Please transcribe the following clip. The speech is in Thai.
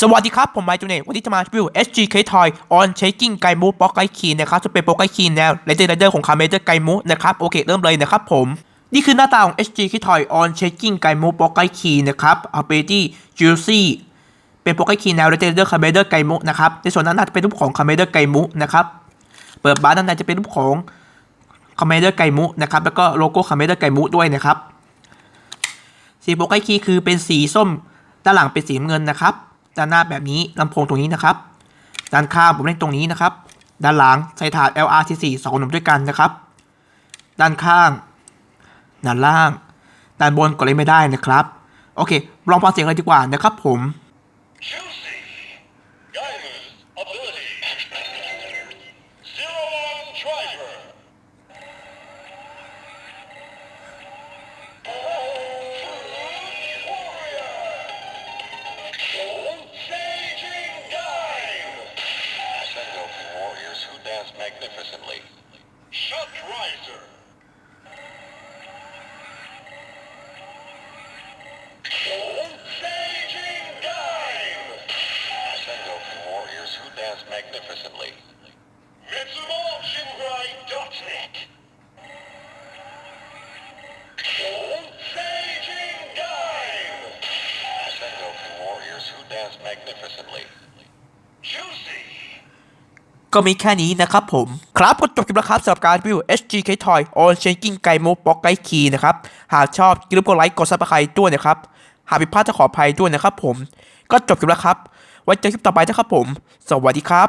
สวัสดีครับ ผมไมค์จูเน่วันนี้จะมารีวิว SGK Toy on Shaking ไกมูป๊อกไกคีนะครับจะเป็นโปรไกคีแนวเลเจนเดอร์ของคาเมเดอร์ไกมูนะครับโอเคเริ่มเลยนะครับผม นี่คือหน้าตาของ SGK Toy on Shaking ไกมูป๊อกไกคีนะครับ Ability Juicy เป็นโปรไกคีแนวเลเจนเดอร์คาเมเดอร์ไกมูนะครับในส่วนนั้นจะเป็นรูปของคาเมเดอร์ไกมูนะครับเปิดบาร์ด้านในจะเป็นรูปของคาเมเดอร์ไกมูนะครับแล้วก็โลโก้คาเมเดอร์ไกมูด้วยนะครับสีโปรไกคีคือเป็นสีส้ม ด้านหลังเป็นสีเงินนะครับด้านหน้าแบบนี้ลำโพงตรงนี้นะครับ ด้านข้างผมเล่นตรงนี้นะครับ ด้านหลังใส่ถาด LRT4 สองหนุ่มด้วยกันนะครับ ด้านข้าง ด้านล่าง ด้านบนก็เล่นไม่ได้นะครับ โอเค ลองฟังเสียงเลยดีกว่านะครับผม Hello. Dance magnificently. Shut riser. Changing dive. Ascendo for warriors who dance magnificently. Mitsumo Shinrai.net. Changing dive. Ascendo for warriors who dance magnificently. ก็มีแค่นี้นะครับผม ครับก็จบคลิปแล้วครับสำหรับการรีวิว SGK Toy on Shaking ไกโมป๊อกไกคีนะครับ หากชอบอย่าลืมกดไลค์กดซับสไครต์ด้วยนะครับ หากผิดพลาดจะขออภัยด้วยนะครับผม ก็จบคลิปแล้วครับ ไว้เจอคลิปต่อไปนะครับผม สวัสดีครับ